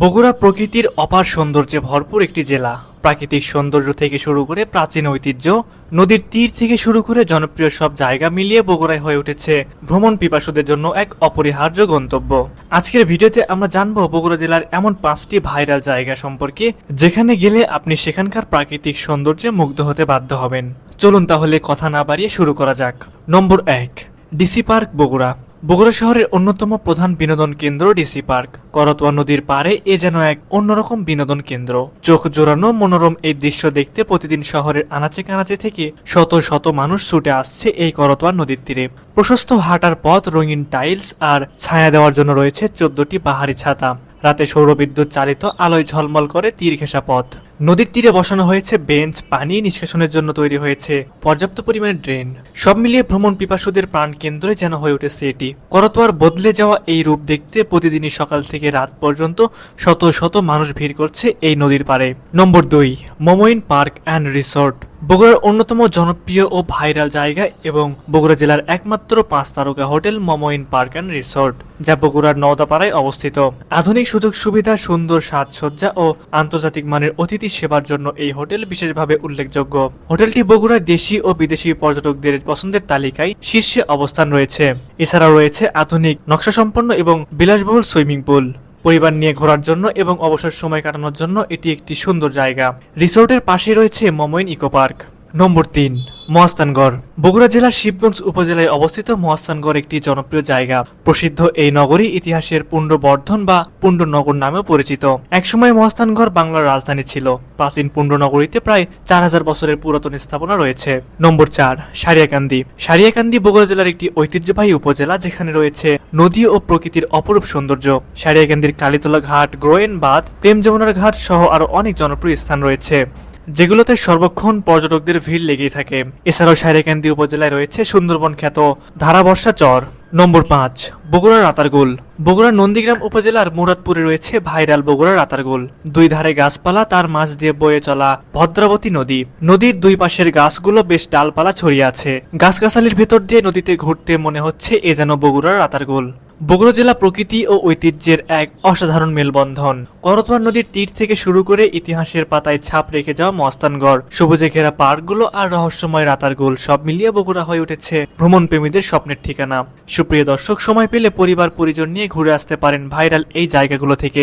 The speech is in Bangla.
বগুড়া প্রকৃতির অপার সৌন্দর্যে ভরপুর একটি জেলা। প্রাকৃতিক সৌন্দর্য থেকে শুরু করে প্রাচীন ঐতিহ্য, নদীর তীর থেকে শুরু করে জনপ্রিয় সব জায়গা মিলিয়ে বগুড়ায় হয়ে উঠেছে ভ্রমণ পিপাসুদের জন্য এক অপরিহার্য গন্তব্য। আজকের ভিডিওতে আমরা জানব বগুড়া জেলার এমন পাঁচটি ভাইরাল জায়গা সম্পর্কে, যেখানে গেলে আপনি সেখানকার প্রাকৃতিক সৌন্দর্যে মুগ্ধ হতে বাধ্য হবেন। চলুন তাহলে কথা না বাড়িয়ে শুরু করা যাক। নম্বর এক, ডিসি পার্ক বগুড়া। বগুড়া শহরের অন্যতম প্রধান বিনোদন কেন্দ্র ডিসি পার্ক। করতোয়া নদীর পারে এ যেন এক অন্যরকম বিনোদন কেন্দ্র। চোখ জোড়ানো মনোরম এই দৃশ্য দেখতে প্রতিদিন শহরের আনাচে কানাচে থেকে শত শত মানুষ ছুটে আসছে এই করতোয়া নদীর তীরে। প্রশস্ত হাঁটার পথ, রঙিন টাইলস আর ছায়া দেওয়ার জন্য রয়েছে চোদ্দটি পাহাড়ি ছাতা। রাতে সৌরবিদ্যুৎ চালিত আলোয় ঝলমল করে তীর ঘেঁষা পথ। নদীর তীরে বসানো হয়েছে বেঞ্চ, পানি নিষ্কাশনের জন্য তৈরি হয়েছে পর্যাপ্ত পরিমাণে ড্রেন। সব মিলিয়ে ভ্রমণ পিপাসুদের প্রাণ কেন্দ্রে যেন হয়ে উঠেছে এটি। করতোয়ার বদলে যাওয়া এই রূপ দেখতে প্রতিদিনই সকাল থেকে রাত পর্যন্ত শত শত মানুষ ভিড় করছে এই নদীর পাড়ে। নম্বর দুই, মোমোইন পার্ক অ্যান্ড রিসোর্ট। বগুড়ার অন্যতম জনপ্রিয় ও ভাইরাল জায়গা এবং বগুড়া জেলার একমাত্র পাঁচ তারকা hotel Momo Inn park and resort, যা বগুড়ার নওদাপাড়ায় অবস্থিত। আধুনিক সুযোগ সুবিধা সুন্দর সাজসজ্জা ও আন্তর্জাতিক মানের অতিথি সেবার জন্য এই হোটেল বিশেষভাবে উল্লেখযোগ্য। হোটেলটি বগুড়ার দেশি ও বিদেশি পর্যটকদের পছন্দের তালিকায় শীর্ষে অবস্থান রয়েছে। এছাড়া রয়েছে আধুনিক নকশা সম্পন্ন এবং বিলাসবহুল সুইমিং পুল। পরিবার নিয়ে ঘোরার জন্য এবং অবসর সময় কাটানোর জন্য এটি একটি সুন্দর জায়গা। রিসোর্টের পাশে রয়েছে মমইন ইকো পার্ক। নম্বর তিন, মহাস্থানগড়। বগুড়া জেলার শিবগঞ্জ উপজেলায় অবস্থিত মহাস্থানগড় একটি জনপ্রিয় জায়গা। প্রসিদ্ধ এই নগরী ইতিহাসের পুণ্ডবর্ধন বা পুণ্ডনগর নামেও পরিচিত। একসময় মহাস্থানগড় বাংলার রাজধানী ছিল। প্রাচীন পুণ্ডনগরীতে প্রায় চার হাজার বছরের পুরাতন স্থাপনা রয়েছে। নম্বর চার, সারিয়াকান্দি। সারিয়াকান্দি বগুড়া জেলার একটি ঐতিহ্যবাহী উপজেলা যেখানে রয়েছে নদী ও প্রকৃতির অপরূপ সৌন্দর্য। সারিয়াকান্দির কালীতলা ঘাট গ্রোয়েন বাঁধ প্রেম যমুনার ঘাট সহ আরও অনেক জনপ্রিয় স্থান রয়েছে। যেগুলোতে সর্বক্ষণ পর্যটকদের ভিড় লেগেই থাকে। এছাড়াও সাইরেকান্দি উপজেলায় রয়েছে সুন্দরবন খ্যাত ধারাবর্ষা চর। নম্বর পাঁচ বগুড়ার রাতারগুল। বগুড়ার নন্দীগ্রাম উপজেলার মুরাদপুরে রয়েছে ভাইরাল বগুড়ার রাতারগুল। দুই ধারে গাছপালা, তার মাঝ দিয়ে বয়ে চলা ভদ্রাবতী নদী। নদীর দুই পাশের গাছগুলো বেশ ডালপালা ছড়িয়ে আছে। গাছগাছালির ভেতর দিয়ে নদীতে ঘুরতে মনে হচ্ছে এ যেন বগুড়ার রাতারগুল। বগুড়া জেলা প্রকৃতি ও ঐতিহ্যের এক অসাধারণ মেলবন্ধন। করতোয়া নদীর তীর থেকে শুরু করে ইতিহাসের পাতায় ছাপ রেখে যাওয়া মস্তানগড়। সবুজে ঘেরা পার্কগুলো আর রহস্যময় রাতার গোল সব মিলিয়ে বগুড়া হয়ে উঠেছে ভ্রমণ প্রেমীদের স্বপ্নের ঠিকানা। সুপ্রিয় দর্শক, সময় পেলে পরিবার পরিজন নিয়ে ঘুরে আসতে পারেন ভাইরাল এই জায়গাগুলো থেকে।